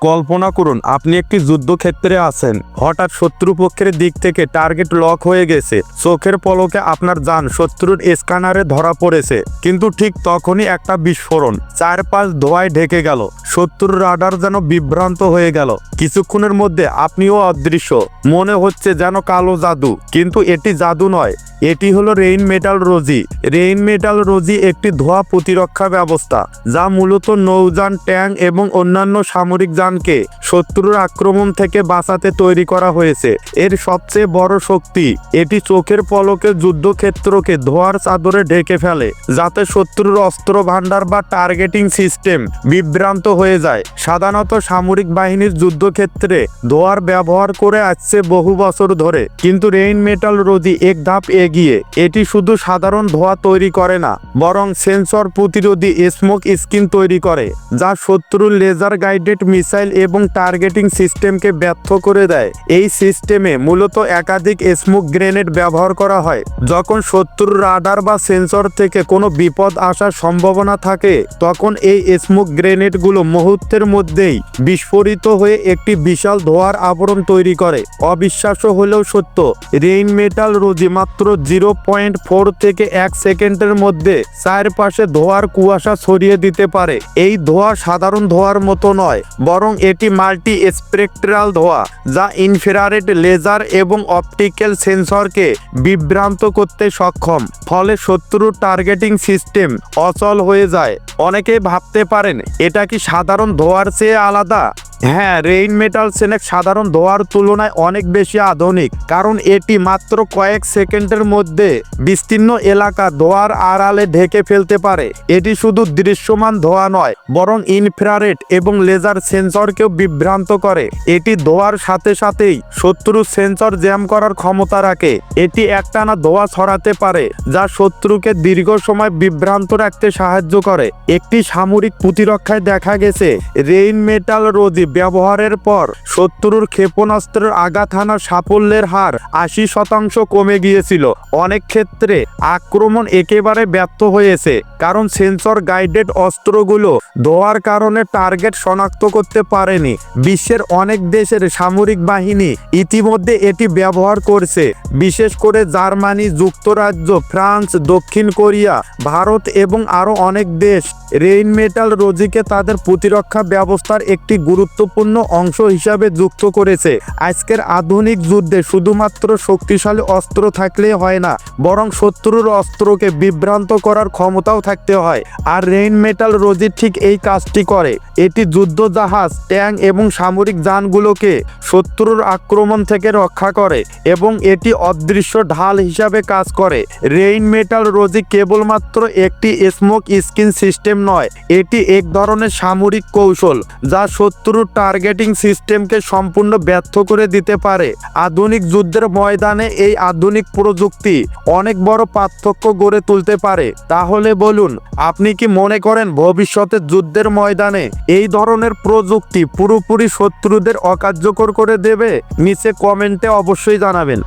কল্পনা করুন, আপনি একটি যুদ্ধক্ষেত্রে আছেন। হঠাৎ শত্রুপক্ষের দিক থেকে টার্গেট লক হয়ে গেছে। চোখের পলকে আপনার যান শত্রুর স্ক্যানারে ধরা পড়েছে। কিন্তু ঠিক তখনই একটা বিস্ফোরণ। চারপাশ ধোয়ায় ঢেকে গেল। শত্রুর রাডার যেন বিভ্রান্ত হয়ে গেল। কিছুক্ষণের মধ্যে আপনিও অদৃশ্য। মনে হচ্ছে যেন কালো জাদু। কিন্তু এটি জাদু নয়। এটি হলো Rheinmetall Rosy. Rheinmetall Rosy একটি ধোঁয়া প্রতিরক্ষা ব্যবস্থা, যা মূলত নৌযান ট্যাং এবং অন্যান্য সামরিক যানকে শত্রুর আক্রমণ থেকে বাঁচাতে তৈরি করা হয়েছে। এর সবচেয়ে বড় শক্তি, এটি চোখের পলকে যুদ্ধক্ষেত্রকে ধোঁয়ার চাদরে ঢেকে ফেলে, যাতে শত্রুর অস্ত্র ভান্ডার বা টার্গেটিং সিস্টেম বিভ্রান্ত হয়ে যায়। সাধারণত সামরিক বাহিনীর যুদ্ধক্ষেত্রে ধোঁয়ার ব্যবহার করে আসছে বহু বছর ধরে, কিন্তু রেইন মেটাল রোজি এক ধাপ এগিয়ে এটি শুধু সাধারণ ধোঁয়া তৈরি করে না, বরং সেন্সর প্রতিরোধী স্মোক স্কিন তৈরি করে, যা শত্রুর লেজার গাইডেড মিসাইল এবং টার্গেটিং সিস্টেমকে ব্যর্থ করে দেয়। এই সিস্টেমে মূলত একাধিক স্মোক গ্রেনেড ব্যবহার করা হয়। যখন শত্রুর রাডার বা সেন্সর থেকে কোনো বিপদ আসার সম্ভাবনা থাকে, তখন এই স্মোক গ্রেনেডগুলো মুহূর্তের মধ্যেই বিস্ফোরিত হয়ে একটি বিশাল ধোঁয়ার আবরণ তৈরি করে। অবিশ্বাস্য হলেও সত্য, রেইন মেটাল রোজি মাত্র জিরো পয়েন্ট ফোর থেকে এক সেকেন্ডের মধ্যে চারপাশে ধোঁয়ার কুয়াশা ছড়িয়ে দিতে পারে। এই ধোঁয়া সাধারণ ধোঁয়ার মতো নয়, বরং এটি মাল্টি স্পেকট্রাল ধোঁয়া, যা ইনফ্রারেড লেজার এবং অপটিক্যাল সেন্সরকে বিভ্রান্ত করতে সক্ষম, ফলে শত্রুর টার্গেটিং সিস্টেম অচল হয়ে যায়। অনেকেই ভাবতে পারেন, এটা কি সাধারণ ধোঁয়ার চেয়ে আলাদা? হ্যাঁ রেইন মেটাল সেনেক সাধারণ ধোয়ার তুলনায় অনেক বেশি আধুনিক, কারণ এটি মাত্র কয়েক সেকেন্ডের মধ্যে বিস্তীর্ণ এলাকা ধোয়ার আড়ালে ঢেকে ফেলতে পারে। এটি শুধু দৃশ্যমান ধোয়া নয়, বরং ইনফ্রারেড এবং লেজার সেন্সরকেও বিভ্রান্ত করে। এটি ধোয়ার সাথে সাথেই শত্রু সেন্সর জ্যাম করার ক্ষমতা রাখে। এটি একটানা ধোয়া ছড়াতে পারে, যা শত্রুকে দীর্ঘ সময় বিভ্রান্ত রাখতে সাহায্য করে। একটি সামরিক প্রতিরক্ষায় দেখা গেছে, রেইন মেটাল রোজি ব্যবহারের পর শত্রুর ক্ষেপণাস্ত্রের আঘাত হানার সাফল্যের হার আশি শতাংশ কমে গিয়েছিল। অনেক ক্ষেত্রে আক্রমণ একেবারে ব্যর্থ হয়েছে, কারণ সেন্সর গাইডেড অস্ত্রগুলো ধোয়ার কারণে টার্গেট শনাক্ত করতে পারেনি। বিশ্বের অনেক দেশের সামরিক বাহিনী ইতিমধ্যে এটি ব্যবহার করছে, বিশেষ করে জার্মানি, যুক্তরাজ্য, ফ্রান্স, দক্ষিণ কোরিয়া, ভারত এবং আরও অনেক দেশ। রেইন মেটাল রোজিকে তাদের প্রতিরক্ষা ব্যবস্থার একটি গুরুত্বপূর্ণ অংশ হিসাবে যুক্ত করেছে। আজকের আধুনিক যুদ্ধে শুধুমাত্র শক্তিশালী অস্ত্র থাকলে হয় না, বরং শত্রুর অস্ত্রকে বিভ্রান্ত করার ক্ষমতাও থাকতে হয়। আর রেইন মেটাল রোজি ঠিক এই কাজটি করে। এটি যুদ্ধ জাহাজ ট্যাঙ্ক এবং সামরিক যানগুলোকে শত্রুর আক্রমণ থেকে রক্ষা করে এবং এটি অদৃশ্য ঢাল হিসাবে কাজ করে। রেইন মেটাল রোজি কেবলমাত্র একটি স্মোক স্কিন সিস্টেম নয়, এটি এক ধরনের সামরিক কৌশল যা শত্রুর টার্গেটিং সিস্টেমকে সম্পূর্ণ ব্যর্থ করে দিতে পারে। আধুনিক যুদ্ধের ময়দানে এই আধুনিক প্রযুক্তি অনেক বড় পার্থক্য গড়ে তুলতে পারে। তাহলে বলুন, আপনি কি মনে করেন ভবিষ্যতে যুদ্ধের ময়দানে এই ধরনের প্রযুক্তি পুরোপুরি শত্রুদের অকার্যকর করে দেবে? নিচে কমেন্টে অবশ্যই জানাবেন।